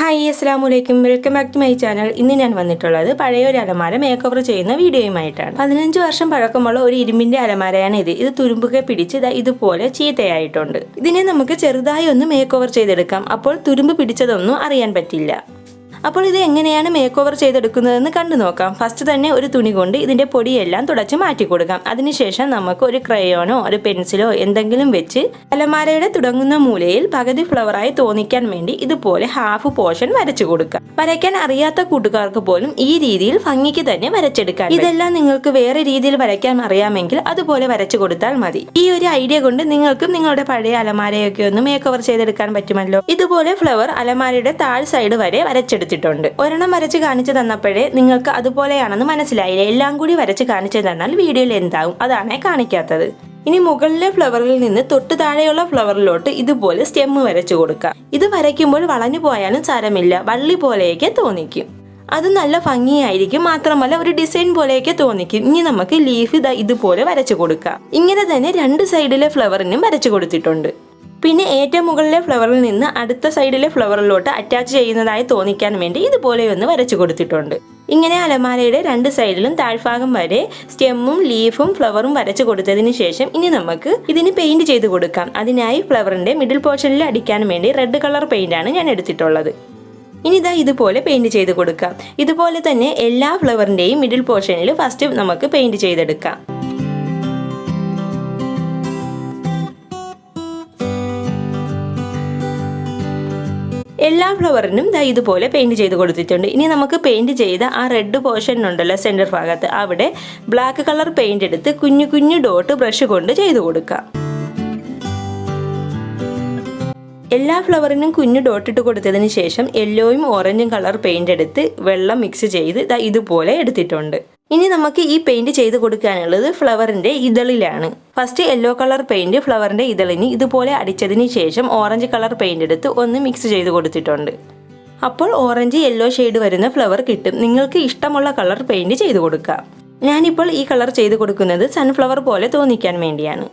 Hi അസ്സാം വലൈക്കും welcome back to my channel ഇന്ന് ഞാൻ വന്നിട്ടുള്ളത് പഴയ ഒരു അലമാര മേക്ക് ഓവർ ചെയ്യുന്ന വീഡിയോയുമായിട്ടാണ്. പതിനഞ്ച് വർഷം പഴക്കമുള്ള ഒരു ഇരുമ്പിന്റെ അലമാരയാണ് ഇത്. ഇത് തുരുമ്പുക പിടിച്ച് ഇതുപോലെ ചീത്തയായിട്ടുണ്ട്. ഇതിനെ നമുക്ക് ചെറുതായി ഒന്ന് മേക്ക് ഓവർ ചെയ്തെടുക്കാം. അപ്പോൾ തുരുമ്പ് പിടിച്ചതൊന്നും അറിയാൻ പറ്റില്ല. അപ്പോൾ ഇത് എങ്ങനെയാണ് മേക്ക് ഓവർ ചെയ്തെടുക്കുന്നതെന്ന് കണ്ടു നോക്കാം. ഫസ്റ്റ് തന്നെ ഒരു തുണി കൊണ്ട് ഇതിന്റെ പൊടിയെല്ലാം തുടച്ച് മാറ്റി കൊടുക്കാം. അതിനുശേഷം നമുക്ക് ഒരു ക്രയോണോ ഒരു പെൻസിലോ എന്തെങ്കിലും വെച്ച് അലമാരയുടെ തുടങ്ങുന്ന മൂലയിൽ പകുതി ഫ്ലവറായി തോന്നിക്കാൻ വേണ്ടി ഇതുപോലെ ഹാഫ് പോർഷൻ വരച്ചു കൊടുക്കാം. വരയ്ക്കാൻ അറിയാത്ത കൂട്ടുകാർക്ക് പോലും ഈ രീതിയിൽ ഭംഗിക്ക് തന്നെ വരച്ചെടുക്കാം ഇതെല്ലാം നിങ്ങൾക്ക് വേറെ രീതിയിൽ വരയ്ക്കാൻ അറിയാമെങ്കിൽ അതുപോലെ വരച്ചു കൊടുത്താൽ മതി. ഈ ഒരു ഐഡിയ കൊണ്ട് നിങ്ങൾക്കും നിങ്ങളുടെ പഴയ അലമാരയൊക്കെ ഒന്ന് മേക്ക് ഓവർ ചെയ്തെടുക്കാൻ പറ്റുമല്ലോ? ഇതുപോലെ ഫ്ലവർ അലമാരയുടെ താഴ് സൈഡ് വരെ വരച്ചെടുത്തിട്ടുണ്ട് ഒരെണ്ണം വരച്ച് കാണിച്ചു തന്നപ്പോഴേ നിങ്ങൾക്ക് അതുപോലെയാണെന്ന് മനസ്സിലായില്ല? എല്ലാം കൂടി വരച്ച് കാണിച്ചു തന്നാൽ വീഡിയോയിൽ എന്താവും? അതാണ് കാണിക്കാത്തത്. ഇനി മുകളിലെ ഫ്ലവറിൽ നിന്ന് തൊട്ട് താഴെയുള്ള ഫ്ലവറിലോട്ട് ഇതുപോലെ സ്റ്റെമ്മ് വരച്ചു കൊടുക്കാം. ഇത് വരയ്ക്കുമ്പോൾ വളഞ്ഞു പോയാലും സാരമില്ല. വള്ളി പോലെയൊക്കെ തോന്നിക്കും. അത് നല്ല ഭംഗിയായിരിക്കും. മാത്രമല്ല ഒരു ഡിസൈൻ പോലെയൊക്കെ തോന്നിക്കും. ഇനി നമുക്ക് ലീഫ് ഇതാ ഇതുപോലെ വരച്ചു കൊടുക്കാം. ഇങ്ങനെ തന്നെ രണ്ട് സൈഡിലെ ഫ്ലവറിനും വരച്ചു കൊടുത്തിട്ടുണ്ട്. പിന്നെ ഏറ്റവും മുകളിലെ ഫ്ലവറിൽ നിന്ന് അടുത്ത സൈഡിലെ ഫ്ലവറിലോട്ട് അറ്റാച്ച് ചെയ്യുന്നതായി തോന്നിക്കാൻ വേണ്ടി ഇതുപോലെ ഒന്ന് വരച്ചു കൊടുത്തിട്ടുണ്ട്. ഇങ്ങനെ അലമാരയുടെ രണ്ട് സൈഡിലും താഴ്ഭാഗം വരെ സ്റ്റെമ്മും ലീഫും ഫ്ലവറും വരച്ചു കൊടുത്തതിന് ശേഷം ഇനി നമുക്ക് ഇതിന് പെയിന്റ് ചെയ്ത് കൊടുക്കാം. അതിനായി ഫ്ലവറിന്റെ മിഡിൽ പോർഷനിൽ അടിക്കാൻ വേണ്ടി റെഡ് കളർ പെയിന്റ് ആണ് ഞാൻ എടുത്തിട്ടുള്ളത്. ഇനി ഇതാ ഇതുപോലെ പെയിന്റ് ചെയ്ത് കൊടുക്കാം. ഇതുപോലെ തന്നെ എല്ലാ ഫ്ലവറിന്റെയും മിഡിൽ പോർഷനിൽ ഫസ്റ്റ് നമുക്ക് പെയിന്റ് ചെയ്തെടുക്കാം. എല്ലാ ഫ്ലവറിനും ദാ ഇതുപോലെ പെയിന്റ് ചെയ്ത് കൊടുത്തിട്ടുണ്ട്. ഇനി നമുക്ക് പെയിന്റ് ചെയ്ത ആ റെഡ് പോർഷൻ ഉണ്ടല്ലോ സെന്റർ ഭാഗത്ത് അവിടെ ബ്ലാക്ക് കളർ പെയിന്റ് എടുത്ത് കുഞ്ഞു കുഞ്ഞു ഡോട്ട് ബ്രഷ് കൊണ്ട് ചെയ്ത് കൊടുക്കാം എല്ലാ ഫ്ലവറിനും കുഞ്ഞു ഡോട്ടിട്ട് കൊടുത്തതിന് ശേഷം യെല്ലോയും ഓറഞ്ചും കളർ പെയിന്റ് എടുത്ത് വെള്ളം മിക്സ് ചെയ്ത് ഇതുപോലെ എടുത്തിട്ടുണ്ട്. ഇനി നമുക്ക് ഈ പെയിന്റ് ചെയ്ത് കൊടുക്കാനുള്ളത് ഫ്ലവറിന്റെ ഇതളിലാണ്. ഫസ്റ്റ് യെല്ലോ കളർ പെയിന്റ് ഫ്ലവറിന്റെ ഇതളിന് ഇതുപോലെ അടിച്ചതിന് ശേഷം ഓറഞ്ച് കളർ പെയിന്റ് എടുത്ത് ഒന്ന് മിക്സ് ചെയ്ത് കൊടുത്തിട്ടുണ്ട്. അപ്പോൾ ഓറഞ്ച് യെല്ലോ ഷെയ്ഡ് വരുന്ന ഫ്ലവർ കിട്ടും. നിങ്ങൾക്ക് ഇഷ്ടമുള്ള കളർ പെയിന്റ് ചെയ്ത് കൊടുക്കാം. ഞാനിപ്പോൾ ഈ കളർ ചെയ്ത് കൊടുക്കുന്നത് സൺഫ്ലവർ പോലെ തോന്നിക്കാൻ വേണ്ടിയാണ്.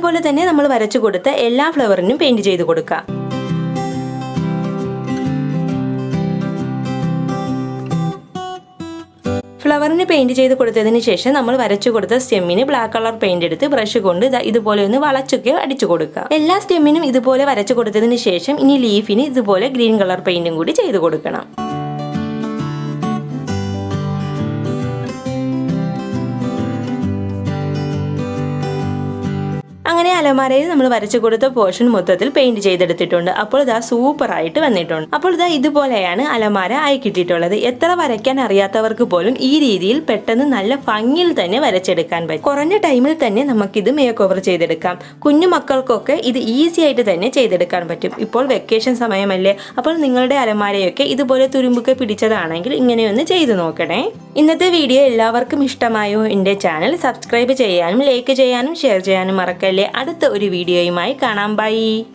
ഇതുപോലെ തന്നെ നമ്മൾ വരച്ചു കൊടുത്ത എല്ലാ ഫ്ലവറിനും പെയിന്റ് ചെയ്ത് കൊടുക്കാം ഫ്ലവറിന് പെയിന്റ് ചെയ്ത് കൊടുത്തതിന് ശേഷം നമ്മൾ വരച്ചു കൊടുത്ത സ്റ്റെമ്മിന് ബ്ലാക്ക് കളർ പെയിന്റ് എടുത്ത് ബ്രഷ് കൊണ്ട് ഇതുപോലെ ഒന്ന് വളച്ചൊക്കെ അടിച്ചു കൊടുക്കുക. എല്ലാ സ്റ്റെമ്മിനും ഇതുപോലെ വരച്ചു കൊടുത്തതിന് ശേഷം ഇനി ലീഫിന് ഇതുപോലെ ഗ്രീൻ കളർ പെയിന്റും കൂടി ചെയ്ത് കൊടുക്കണം. അങ്ങനെ അലമാരയിൽ നമ്മൾ വരച്ചു കൊടുത്ത പോർഷൻ മൊത്തത്തിൽ പെയിന്റ് ചെയ്തെടുത്തിട്ടുണ്ട്. അപ്പോൾ ഇതാ സൂപ്പർ ആയിട്ട് വന്നിട്ടുണ്ട്. അപ്പോൾ ഇതാ ഇതുപോലെയാണ് അലമാര ആയി കിട്ടിയിട്ടുള്ളത്. എത്ര വരയ്ക്കാൻ അറിയാത്തവർക്ക് പോലും ഈ രീതിയിൽ പെട്ടെന്ന് നല്ല ഭംഗിയിൽ തന്നെ വരച്ചെടുക്കാൻ പറ്റും. കുറഞ്ഞ ടൈമിൽ തന്നെ നമുക്കിത് മേക്ക് ഓവർ ചെയ്തെടുക്കാം. കുഞ്ഞു മക്കൾക്കൊക്കെ ഇത് ഈസി ആയിട്ട് തന്നെ ചെയ്തെടുക്കാൻ പറ്റും. ഇപ്പോൾ വെക്കേഷൻ സമയമല്ലേ. അപ്പോൾ നിങ്ങളുടെ അലമാരയൊക്കെ ഇതുപോലെ തുരുമ്പൊക്കെ പിടിച്ചതാണെങ്കിൽ ഇങ്ങനെയൊന്ന് ചെയ്തു നോക്കണേ. ഇന്നത്തെ വീഡിയോ എല്ലാവർക്കും ഇഷ്ടമായോ? എന്റെ ചാനൽ സബ്സ്ക്രൈബ് ചെയ്യാനും ലൈക്ക് ചെയ്യാനും ഷെയർ ചെയ്യാനും മറക്കല്ലേ. അടുത്ത ഒരു വീഡിയോയുമായി കാണാം. ബൈ